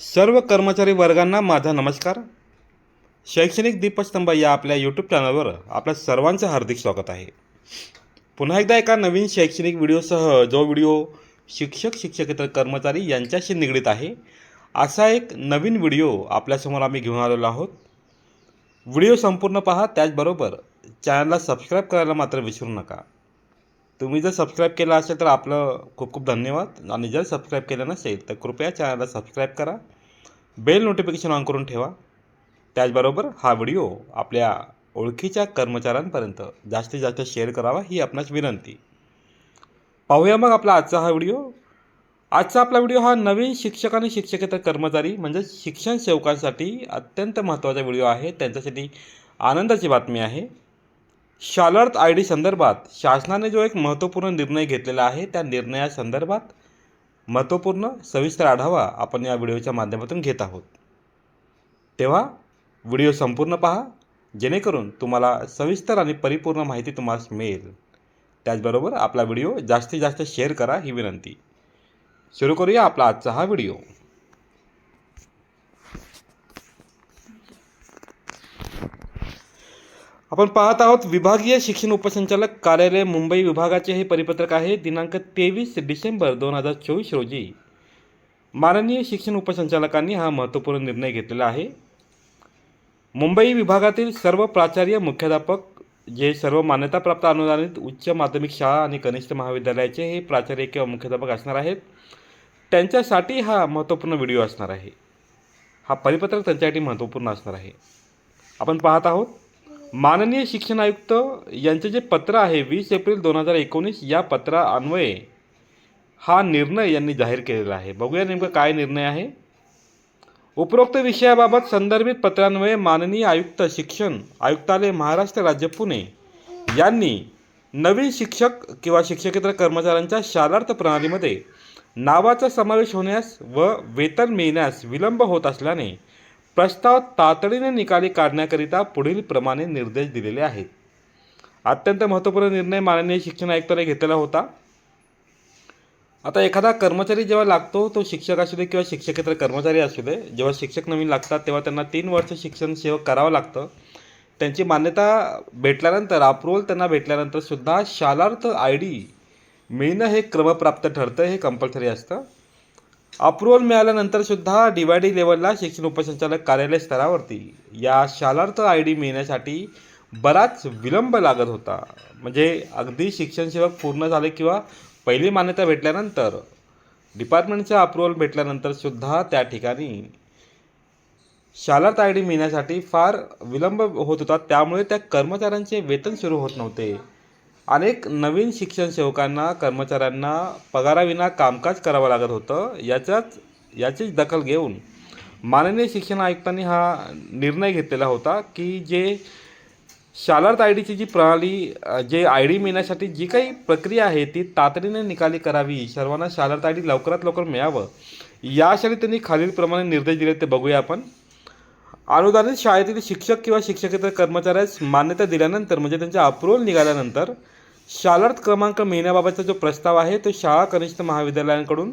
सर्व कर्मचारी वर्गांना माझा नमस्कार. शैक्षणिक दीपस्तंभ या आपल्या यूट्यूब चॅनलवर आपल्या सर्वांचं हार्दिक स्वागत आहे. पुन्हा एकदा एका नवीन शैक्षणिक व्हिडिओसह जो व्हिडिओ शिक्षक शिक्षकेतर कर्मचारी यांच्याशी निगडीत आहे असा एक नवीन व्हिडिओ आपल्यासमोर आम्ही घेऊन आलेलो आहोत. व्हिडिओ संपूर्ण पहा त्याचबरोबर चॅनलला सबस्क्राईब करायला मात्र विसरू नका. तुम्ही जर सबस्क्राईब केलं असेल तर आपलं खूप खूप धन्यवाद. आणि जर सबस्क्राईब केलं नसेल तर कृपया चॅनलला सबस्क्राईब करा. बेल नोटिफिकेशन ऑन करून ठेवा. त्याचबरोबर हा व्हिडिओ आपल्या ओळखीच्या कर्मचाऱ्यांपर्यंत जास्तीत जास्त शेअर करावा ही आपणास विनंती. पाहूया मग आपला आजचा हा व्हिडिओ आजचा आपला व्हिडिओ हा नवीन शिक्षक आणि शिक्षकेतर कर्मचारी म्हणजे शिक्षण सेवकांसाठी अत्यंत महत्त्वाचा व्हिडिओ आहे. त्यांच्यासाठी आनंदाची बातमी आहे. शालर्थ आय डी संदर्भात शासनाने जो एक महत्त्वपूर्ण निर्णय घेतलेला आहे त्या निर्णयासंदर्भात महत्त्वपूर्ण सविस्तर आढावा आपण या व्हिडिओच्या माध्यमातून घेत आहोत. तेव्हा व्हिडिओ संपूर्ण पहा जेणेकरून तुम्हाला सविस्तर आणि परिपूर्ण माहिती तुम्हाला मिळेल. त्याचबरोबर आपला व्हिडिओ जास्तीत जास्त शेअर करा ही विनंती. सुरू करूया आपला आजचा हा व्हिडिओ. आपण पाहत आहोत विभागीय शिक्षण उपसंचालक कार्यालय मुंबई विभागाचे हे परिपत्रक आहे दिनांक तेवीस डिसेंबर दोन हजार चोवीस रोजी. माननीय शिक्षण उपसंचालकांनी हा महत्त्वपूर्ण निर्णय घेतलेला आहे. मुंबई विभागातील सर्व प्राचार्य मुख्याध्यापक जे सर्व मान्यताप्राप्त अनुदानित उच्च माध्यमिक शाळा आणि कनिष्ठ महाविद्यालयाचे हे प्राचार्य किंवा मुख्याध्यापक असणार आहेत. त्यांच्यासाठी हा महत्त्वपूर्ण व्हिडिओ असणार आहे. हा परिपत्रक त्यांच्यासाठी महत्त्वपूर्ण असणार आहे. आपण पाहत आहोत माननीय शिक्षण आयुक्त यांचे जे पत्र आहे वीस एप्रिल दोन हजार एकोणीस या पत्राअन्वये हा निर्णय यांनी जाहीर केलेला आहे. बघूया नेमकं काय निर्णय आहे. उपरोक्त विषयाबाबत संदर्भित पत्रान्वये माननीय आयुक्त शिक्षण आयुक्तालय महाराष्ट्र राज्य पुणे यांनी नवीन शिक्षक किंवा शिक्षकेतर कर्मचाऱ्यांच्या शालार्थ प्रणालीमध्ये नावाचा समावेश होण्यास व वेतन मिळण्यास विलंब होत असल्याने प्रस्ताव तातडीने निकाली काढण्याकरिता पुढील प्रमाणे निर्देश दिलेले आहेत. अत्यंत महत्त्वपूर्ण निर्णय माननीय शिक्षण आयुक्ताने घेतलेला होता. आता एखादा कर्मचारी जेव्हा लागतो तो शिक्षक असू दे किंवा शिक्षकेतर कर्मचारी असू दे जेव्हा शिक्षक नवीन लागतात तेव्हा त्यांना तीन वर्ष शिक्षण सेवक करावं लागतं. त्यांची मान्यता भेटल्यानंतर अप्रुव्हल त्यांना भेटल्यानंतर सुद्धा शालार्थ आय डी मिळणं हे क्रमप्राप्त ठरतं हे कंपल्सरी असतं. अप्रुव्हल मिळाल्यानंतर सुद्धा डीवायडी लेवलला शिक्षण उपसंचालक कार्यालय स्तरावरती. या शालार्थ आय डी मिळण्यासाठी बराच विलंब लागत होता. म्हणजे अगदी शिक्षण सेवक पूर्ण झाले किंवा पहिली मान्यता भेटल्यानंतर डिपार्टमेंटचा अप्रुव्हल भेटल्यानंतर सुद्धा त्या ठिकाणी शालार्थ आय डी मिळण्यासाठी फार विलंब होत होता. त्यामुळे त्या कर्मचाऱ्यांचे वेतन सुरू होत नव्हते. अनेक नवीन शिक्षण सेवकांना कर्मचाऱ्यांना पगाराविना कामकाज करावं लागत होतं. याच्याच याचीच दखल घेऊन माननीय शिक्षण आयुक्तांनी हा निर्णय घेतलेला होता की जे शालार्थ आय डीची जी प्रणाली जे आय डी मिळण्यासाठी जी काही प्रक्रिया आहे ती तातडीने निकाली करावी सर्वांना शालार्थ आय डी लवकरात लवकर मिळावं यासाठी त्यांनी खालीलप्रमाणे निर्देश दिले ते बघूया आपण. अनुदानित शाळेतील शिक्षक किंवा शिक्षकेतर कर्मचाऱ्यास मान्यता दिल्यानंतर म्हणजे त्यांचा अप्रुव्हल निघाल्यानंतर शालार्थ क्रमांक मिळण्याबाबतचा जो प्रस्ताव आहे तो शाळा कनिष्ठ महाविद्यालयांकडून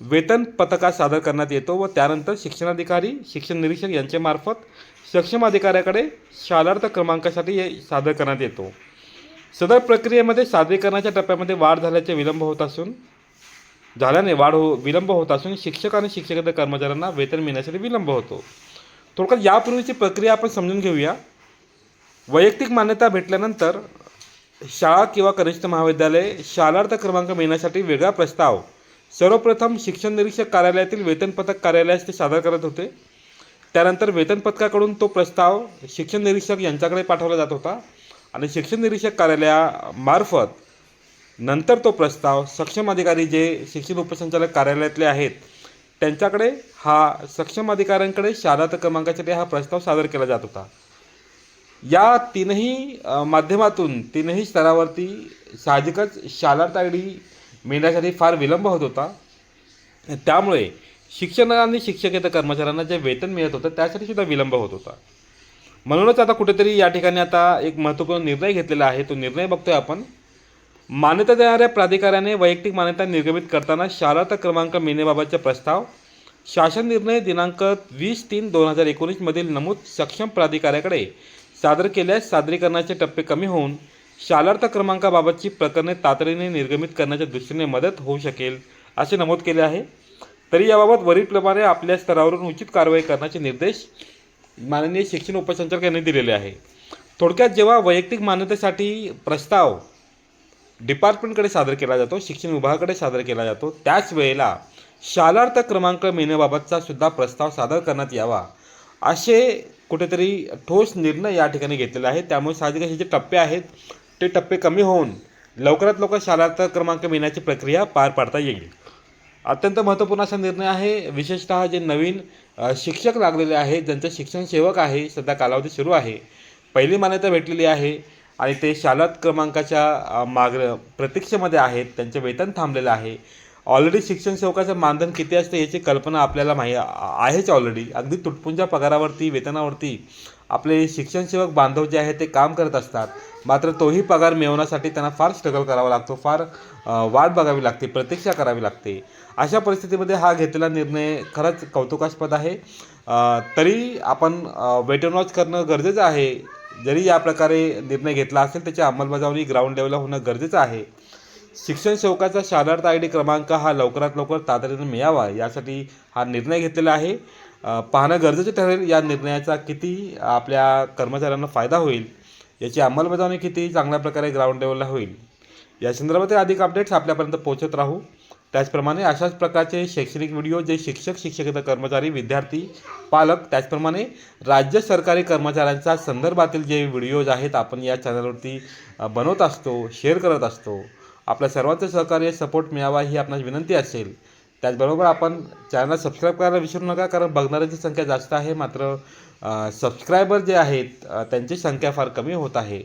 वेतन पथकात सादर करण्यात येतो व त्यानंतर शिक्षणाधिकारी शिक्षण निरीक्षक यांच्यामार्फत सक्षम अधिकाऱ्याकडे शालार्थ क्रमांकासाठी हे सादर करण्यात येतो. सदर प्रक्रियेमध्ये सादरीकरणाच्या टप्प्यामध्ये वाढ झाल्याचे विलंब होत असून झाल्याने वाढ हो विलंब होत असून शिक्षक आणि शिक्षकेतर कर्मचाऱ्यांना वेतन मिळण्यासाठी विलंब होतो. थोडक्यात यापूर्वीची प्रक्रिया आपण समजून घेऊया. वैयक्तिक मान्यता भेटल्यानंतर शाळा किंवा कनिष्ठ महाविद्यालय शालार्थ क्रमांक मिळण्यासाठी वेगळा प्रस्ताव. सर्वप्रथम शिक्षण निरीक्षक कार्यालयातील वेतन पथक कार्यालयास ते सादर करत होते. त्यानंतर वेतन पथकाकडून तो प्रस्ताव शिक्षण निरीक्षक यांच्याकडे पाठवला जात होता आणि शिक्षण निरीक्षक कार्यालयामार्फत नंतर तो प्रस्ताव सक्षम अधिकारी जे शिक्षण उपसंचालक कार्यालयातले आहेत त्यांच्याकडे हा सक्षम अधिकाऱ्यांकडे शालार्थ क्रमांकासाठी हा प्रस्ताव सादर केला जात होता. या तीनही माध्यमातून तीनही स्तरावरती साहजिकच शालार्थ आय डी मिळण्यासाठी फार विलंब होत होता. त्यामुळे शिक्षण आणि शिक्षकेतर कर्मचाऱ्यांना जे वेतन मिळत होतं त्यासाठी सुद्धा विलंब होत होता. म्हणूनच आता कुठेतरी या ठिकाणी आता एक महत्त्वपूर्ण निर्णय घेतलेला आहे. तो निर्णय बघतोय आपण. मान्यता देणाऱ्या प्राधिकाऱ्याने वैयक्तिक मान्यता निर्गमित करताना शालार्थ क्रमांक मिळण्याबाबतचा प्रस्ताव शासन निर्णय दिनांक वीस तीन दोन हजार एकोणीसमधील नमूद सक्षम प्राधिकाऱ्याकडे सादर केल्यास सादरीकरणाचे टप्पे कमी होऊन शालार्थ क्रमांकाबाबतची प्रकरणे तातडीने निर्गमित करण्याच्या दृष्टीने मदत होऊ शकेल असे नमूद केले आहे. तरी याबाबत वरीलप्रमाणे आपल्या स्तरावरून उचित कारवाई करण्याचे निर्देश माननीय शिक्षण उपसंचालक यांनी दिलेले आहे. थोडक्यात जेव्हा वैयक्तिक मान्यतेसाठी प्रस्ताव डिपार्टमेंटकडे सादर केला जातो शिक्षण विभागाकडे सादर केला जातो त्याच वेळेला शालार्थ क्रमांक मिळण्याबाबतचा सुद्धा प्रस्ताव सादर करण्यात यावा. असे कुठेतरी ठोस निर्णय या ठिकाणी घेतलेले आहे त्यामुळे साहजिकच हे जे टप्पे आहेत ते टप्पे कमी होऊन लवकरात लवकर शालार्थ क्रमांक मिळण्याची प्रक्रिया पार पाडता येईल. अत्यंत महत्त्वपूर्ण असा निर्णय आहे विशेषतः जे नवीन शिक्षक लागलेले आहेत ज्यांचं शिक्षण सेवक आहे सध्या कालावधी सुरू आहे. पहिली मान्यता भेटलेली आहे आणि ते शालात क्रमांकाच्या माग प्रतीक्षेमध्ये आहेत त्यांचे वेतन थांबलेलं आहे. ऑलरेडी शिक्षण सेवकाचं मानधन किती असतं याची कल्पना आपल्याला माही आहेच ऑलरेडी अगदी तुटपुंच्या पगारावरती वेतनावरती आपले शिक्षण सेवक बांधव जे आहेत ते काम करत असतात. मात्र तोही पगार मिळवण्यासाठी त्यांना फार स्ट्रगल करावा लागतो फार वाट बघावी लागते प्रतीक्षा करावी लागते. अशा परिस्थितीमध्ये हा घेतलेला निर्णय खरंच कौतुकास्पद आहे. तरी आपण वेट वॉच करणं गरजेचं आहे. जरी या प्रकारे निर्णय घेतला असेल त्याची अंमलबजावणी ग्राउंड लेवलला होणं गरजेचं आहे. शिक्षण सेवकाचा शालार्थ आय डी क्रमांक हा लवकरात लवकर तातडीने मिळावा यासाठी हा निर्णय घेतलेला आहे. पाहणं गरजेचं ठरेल. या निर्णयाचा किती आपल्या कर्मचाऱ्यांना फायदा होईल याची अंमलबजावणी किती चांगल्या प्रकारे ग्राउंड लेवलला होईल या संदर्भातील अधिक अपडेट्स आपल्यापर्यंत पोहोचत राहू. त्याचप्रमाणे अशाच प्रकारचे शैक्षणिक व्हिडिओ जे शिक्षक शिक्षकेतर कर्मचारी विद्यार्थी पालक त्याचप्रमाणे राज्य सरकारी कर्मचाऱ्यांच्या संदर्भातील जे व्हिडिओज आहेत आपण या चॅनलवरती बनवत असतो शेअर करत असतो. आपल्या सर्वांचं सहकार्य सपोर्ट मिळावा ही आपणास विनंती असेल. त्याचबरोबर आपण चॅनल सबस्क्राईब करायला विसरू नका कारण बघणाऱ्यांची संख्या जास्त आहे. मात्र सबस्क्रायबर जे आहेत त्यांची संख्या फार कमी होत आहे.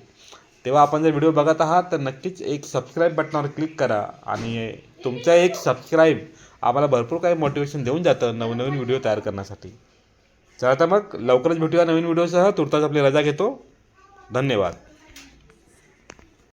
तेव्हा आपण जर व्हिडिओ बघत आहात तर नक्कीच एक सबस्क्राईब बटनावर क्लिक करा आणि तुमचा एक सबस्क्राईब आम्हाला भरपूर काही मोटिवेशन देऊन जातं नवनवीन व्हिडिओ तयार करण्यासाठी. चला तर मग लवकरच भेटूया नवीन व्हिडिओसह तुर्तास आपली रजा घेतो. धन्यवाद.